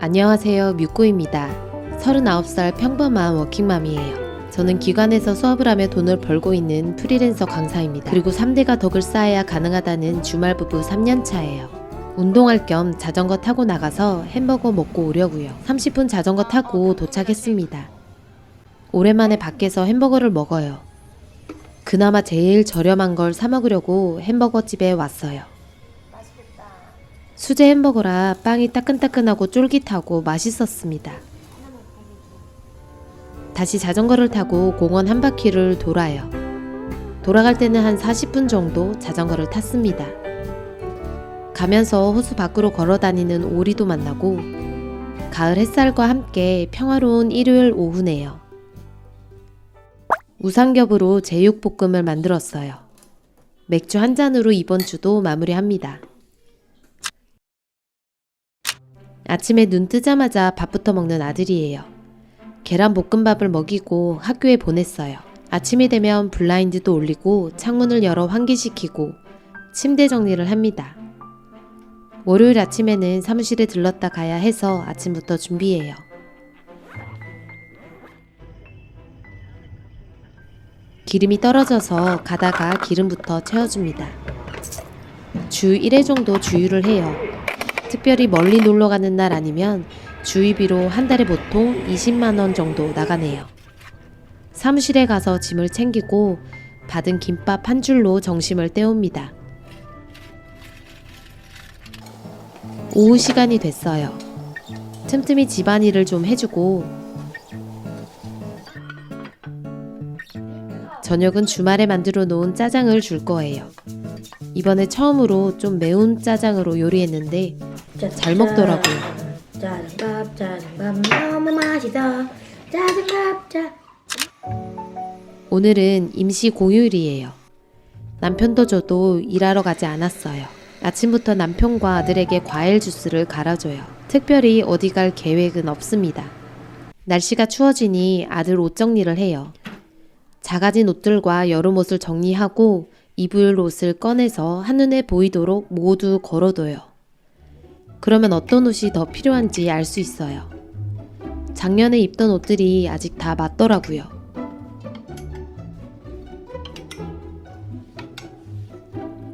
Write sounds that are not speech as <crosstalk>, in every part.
안녕하세요. 뮤꼬입니다. 39살 평범한 워킹맘이에요. 저는 기관에서 수업을 하며 돈을 벌고 있는 프리랜서 강사입니다. 그리고 3대가 덕을 쌓아야 가능하다는 주말 부부 3년 차예요. 운동할 겸 자전거 타고 나가서 햄버거 먹고 오려고요. 30분 자전거 타고 도착했습니다. 오랜만에 밖에서 햄버거를 먹어요. 그나마 제일 저렴한 걸 사 먹으려고 햄버거 집에 왔어요. 수제 햄버거라 빵이 따끈따끈하고 쫄깃하고 맛있었습니다. 다시 자전거를 타고 공원 한 바퀴를 돌아요. 돌아갈 때는 한 40분 정도 자전거를 탔습니다. 가면서 호수 밖으로 걸어 다니는 오리도 만나고 가을 햇살과 함께 평화로운 일요일 오후네요. 우삼겹으로 제육볶음을 만들었어요. 맥주 한 잔으로 이번 주도 마무리합니다. 아침에 눈 뜨자마자 밥부터 먹는 아들이에요. 계란 볶음밥을 먹이고 학교에 보냈어요. 아침이 되면 블라인드도 올리고 창문을 열어 환기시키고 침대 정리를 합니다. 월요일 아침에는 사무실에 들렀다 가야 해서 아침부터 준비해요. 기름이 떨어져서 가다가 기름부터 채워줍니다. 주 1회 정도 주유를 해요. 특별히 멀리 놀러 가는 날 아니면 주유비로 한 달에 보통 20만원 정도 나가네요. 사무실에 가서 짐을 챙기고 받은 김밥 한 줄로 점심을 때웁니다. 오후 시간이 됐어요. 틈틈이 집안일을 좀 해주고 저녁은 주말에 만들어 놓은 짜장을 줄 거예요. 이번에 처음으로 좀 매운 짜장으로 요리했는데 잘 먹더라고요. 짜장밥 짜장밥 너무 맛있어 짜장밥 짜 오늘은 임시 공휴일이에요. 남편도 저도 일하러 가지 않았어요. 아침부터 남편과 아들에게 과일 주스를 갈아줘요. 특별히 어디 갈 계획은 없습니다. 날씨가 추워지니 아들 옷 정리를 해요. 작아진 옷들과 여름 옷을 정리하고 입을 옷을 꺼내서 한눈에 보이도록 모두 걸어둬요. 그러면 어떤 옷이 더 필요한지 알 수 있어요. 작년에 입던 옷들이 아직 다 맞더라고요.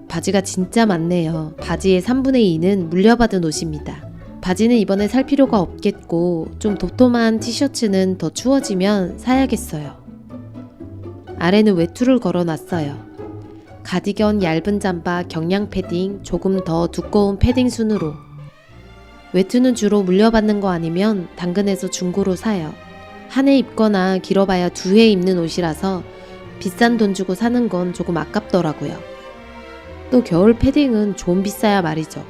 바지가 진짜 많네요. 바지의 3분의 2는 물려받은 옷입니다. 바지는 이번에 살 필요가 없겠고 좀 도톰한 티셔츠는 더 추워지면 사야겠어요. 아래는 외투를 걸어놨어요. 가디건 얇은 잠바 경량 패딩 조금 더 두꺼운 패딩 순으로 외투는 주로 물려받는 거 아니면 당근에서 중고로 사요. 한 해 입거나 길어봐야 두 해 입는 옷이라서 비싼 돈 주고 사는 건 조금 아깝더라고요. 또 겨울 패딩은 좀 비싸야 말이죠.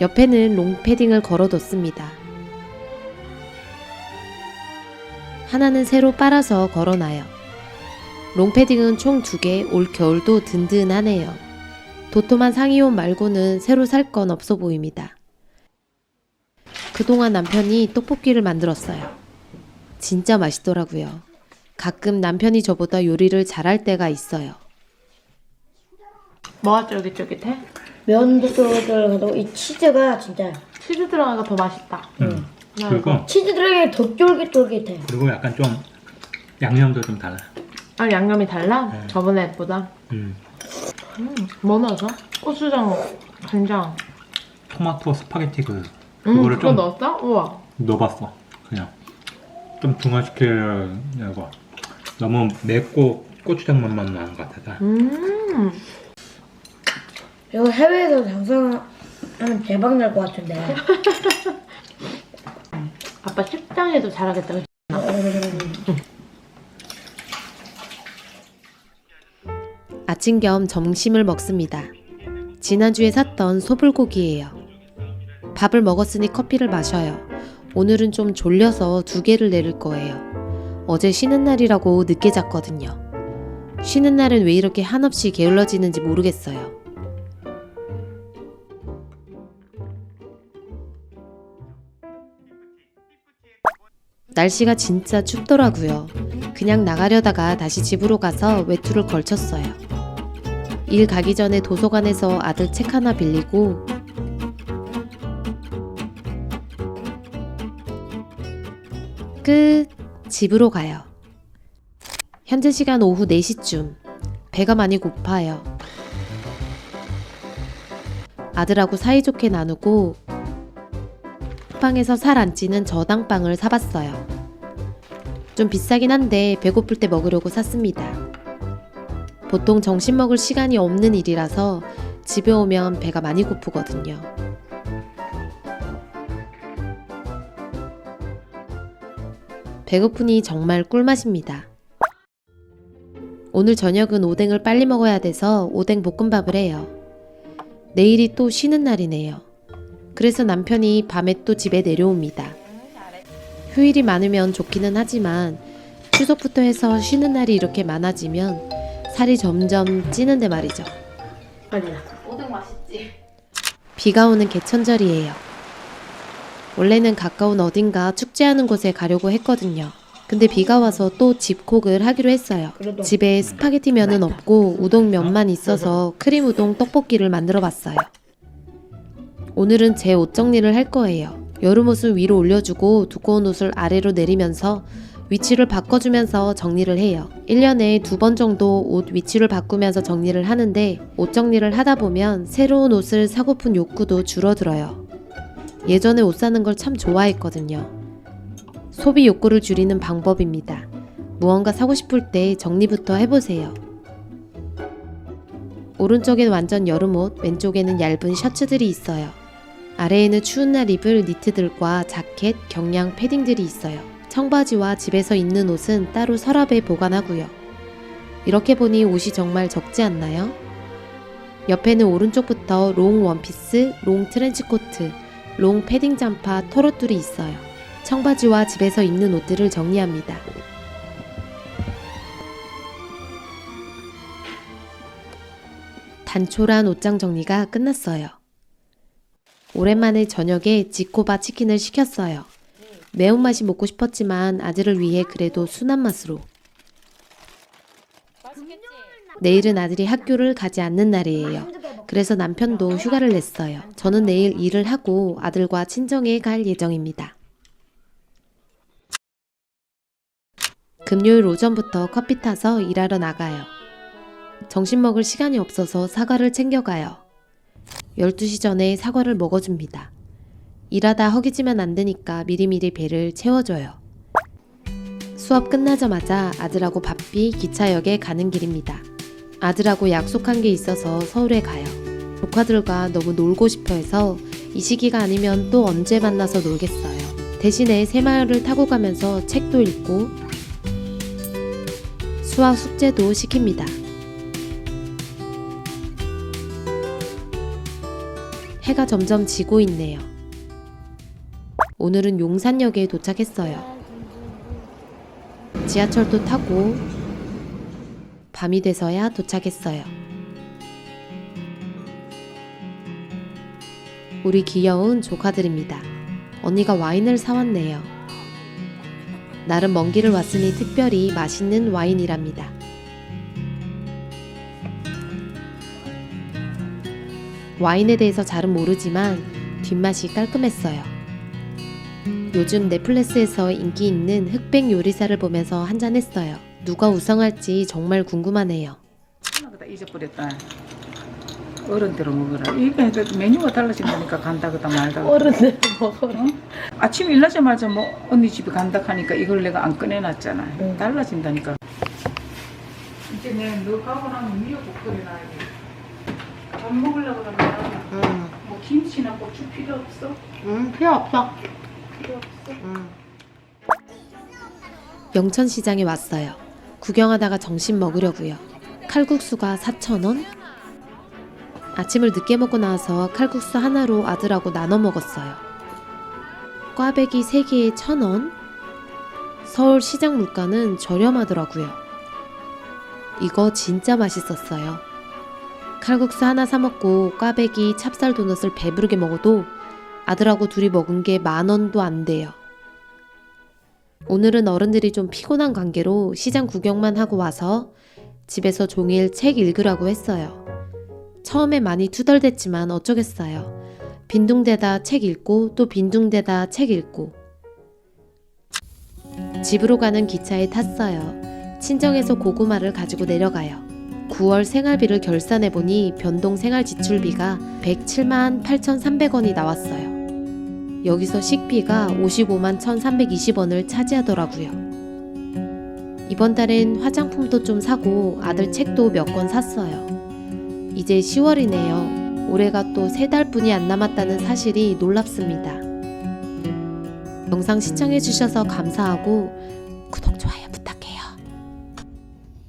옆에는 롱 패딩을 걸어뒀습니다. 하나는 새로 빨아서 걸어놔요. 롱 패딩은 총 두 개, 올 겨울도 든든하네요. 도톰한 상의옷 말고는 새로 살 건 없어 보입니다. 그동안 남편이 떡볶이를 만들었어요. 진짜 맛있더라고요. 가끔 남편이 저보다 요리를 잘할 때가 있어요. 뭐가 쫄깃쫄깃해? 면도 쫄깃쫄깃하고 이 치즈가 진짜 치즈 들어가니까 더 맛있다. 음. 나 그리고 치즈 들어가면 더 쫄깃쫄깃해 그리고 약간 좀 양념도 좀 달라. 아 양념이 달라? 네. 저번에 보다. 음. 음, 뭐 넣어서? 고추장, 간장. 토마토 스파게티 그 음, 그거를 그거 좀 넣었어? 우와. 넣어봤어. 그냥 좀 중화시키려고 너무 맵고 고추장 맛만 나는 것 같아서. 음, 이거 해외에서 장사하면 대박 날 것 같은데 <laughs> 아빠 식당에도 잘하겠다. 아침 겸 점심을 먹습니다. 지난주에 샀던 소불고기예요. 밥을 먹었으니 커피를 마셔요. 오늘은 좀 졸려서 두 개를 내릴 거예요. 어제 쉬는 날이라고 늦게 잤거든요. 쉬는 날은 왜 이렇게 한없이 게을러지는지 모르겠어요. 날씨가 진짜 춥더라고요. 그냥 나가려다가 다시 집으로 가서 외투를 걸쳤어요. 일 가기 전에 도서관에서 아들 책 하나 빌리고 끝! 집으로 가요. 현재 시간 오후 4시쯤. 배가 많이 고파요. 아들하고 사이좋게 나누고 빵에서 살 안 찌는 저당빵을 사봤어요. 좀 비싸긴 한데 배고플 때 먹으려고 샀습니다. 보통 점심 먹을 시간이 없는 일이라서 집에 오면 배가 많이 고프거든요. 배고프니 정말 꿀맛입니다. 오늘 저녁은 오뎅을 빨리 먹어야 돼서 오뎅 볶음밥을 해요. 내일이 또 쉬는 날이네요. 그래서 남편이 밤에 또 집에 내려옵니다. 휴일이 많으면 좋기는 하지만 추석부터 해서 쉬는 날이 이렇게 많아지면 살이 점점 찌는데 말이죠. 빨리야. 비가 오는 개천절이에요. 원래는 가까운 어딘가 축제하는 곳에 가려고 했거든요. 근데 비가 와서 또 집콕을 하기로 했어요. 그래도 집에 스파게티 면은 없고 우동 면만 있어서 크림 우동 떡볶이를 만들어 봤어요. 오늘은 제 옷 정리를 할 거예요. 여름 옷은 위로 올려주고 두꺼운 옷을 아래로 내리면서 위치를 바꿔주면서 정리를 해요. 1년에 두 번 정도 옷 위치를 바꾸면서 정리를 하는데 옷 정리를 하다 보면 새로운 옷을 사고픈 욕구도 줄어들어요. 예전에 옷 사는 걸 참 좋아했거든요. 소비 욕구를 줄이는 방법입니다. 무언가 사고 싶을 때 정리부터 해보세요. 오른쪽엔 완전 여름 옷, 왼쪽에는 얇은 셔츠들이 있어요. 아래에는 추운 날 입을 니트들과 자켓, 경량 패딩들이 있어요. 청바지와 집에서 입는 옷은 따로 서랍에 보관하고요. 이렇게 보니 옷이 정말 적지 않나요? 옆에는 오른쪽부터 롱 원피스, 롱 트렌치코트, 롱 패딩 잠파, 토로tur이 있어요. 청바지와 집에서 입는 옷들을 정리합니다. 단촐한 옷장 정리가 끝났어요. 오랜만에 저녁에 지코바 치킨을 시켰어요. 매운맛이 먹고 싶었지만 아들을 위해 그래도 순한 맛으로. 내일은 아들이 학교를 가지 않는 날이에요. 그래서 남편도 휴가를 냈어요. 저는 내일 일을 하고 아들과 친정에 갈 예정입니다. 금요일 오전부터 커피 타서 일하러 나가요. 점심 먹을 시간이 없어서 사과를 챙겨가요. 12시 전에 사과를 먹어줍니다. 일하다 허기지면 안 되니까 미리미리 배를 채워줘요. 수업 끝나자마자 아들하고 바삐 기차역에 가는 길입니다. 아들하고 약속한 게 있어서 서울에 가요. 조카들과 너무 놀고 싶어 해서 이 시기가 아니면 또 언제 만나서 놀겠어요. 대신에 새마을을 타고 가면서 책도 읽고 수학 숙제도 시킵니다. 해가 점점 지고 있네요. 오늘은 용산역에 도착했어요. 지하철도 타고 밤이 돼서야 도착했어요. 우리 귀여운 조카들입니다. 언니가 와인을 사왔네요. 나름 먼 길을 왔으니 특별히 맛있는 와인이랍니다. 와인에 대해서 잘은 모르지만 뒷맛이 깔끔했어요. 요즘 넷플릭스에서 인기 있는 흑백 요리사를 보면서 한잔 했어요. 누가 우승할지 정말 궁금하네요. 하나보다 잊어버렸다. 어른대로 먹어라. 이게 그 메뉴가 달라진다니까 간다 그다 말다. 어른들 먹어라. 응? 아침 일나자마자 뭐 언니 집에 간다 하니까 이걸 내가 안 꺼내놨잖아. 응. 달라진다니까. 이제 내너 가고 나면 미역국 끓여놔야 돼. 밥 먹으려고 그러면 응. 뭐 김치나 고추 필요 없어? 응, 필요 없어. 필요 없어? 응. 영천시장에 왔어요. 구경하다가 점심 먹으려고요. 칼국수가 4,000원? 아침을 늦게 먹고 나와서 칼국수 하나로 아들하고 나눠 먹었어요. 꽈배기 3개에 1,000원? 서울 시장 물가는 저렴하더라고요. 이거 진짜 맛있었어요. 칼국수 하나 사 먹고 꽈배기 찹쌀 도넛을 배부르게 먹어도 아들하고 둘이 먹은 게 만 원도 안 돼요. 오늘은 어른들이 좀 피곤한 관계로 시장 구경만 하고 와서 집에서 종일 책 읽으라고 했어요. 처음에 많이 투덜댔지만 어쩌겠어요. 빈둥대다 책 읽고 또 빈둥대다 책 읽고. 집으로 가는 기차에 탔어요. 친정에서 고구마를 가지고 내려가요. 9월 생활비를 결산해 보니 변동 생활 지출비가 107만 8,300원이 나왔어요. 여기서 식비가 55만 1,320원을 차지하더라고요. 이번 달엔 화장품도 좀 사고 아들 책도 몇 권 샀어요. 이제 10월이네요. 올해가 또 세 달뿐이 안 남았다는 사실이 놀랍습니다. 영상 시청해주셔서 감사하고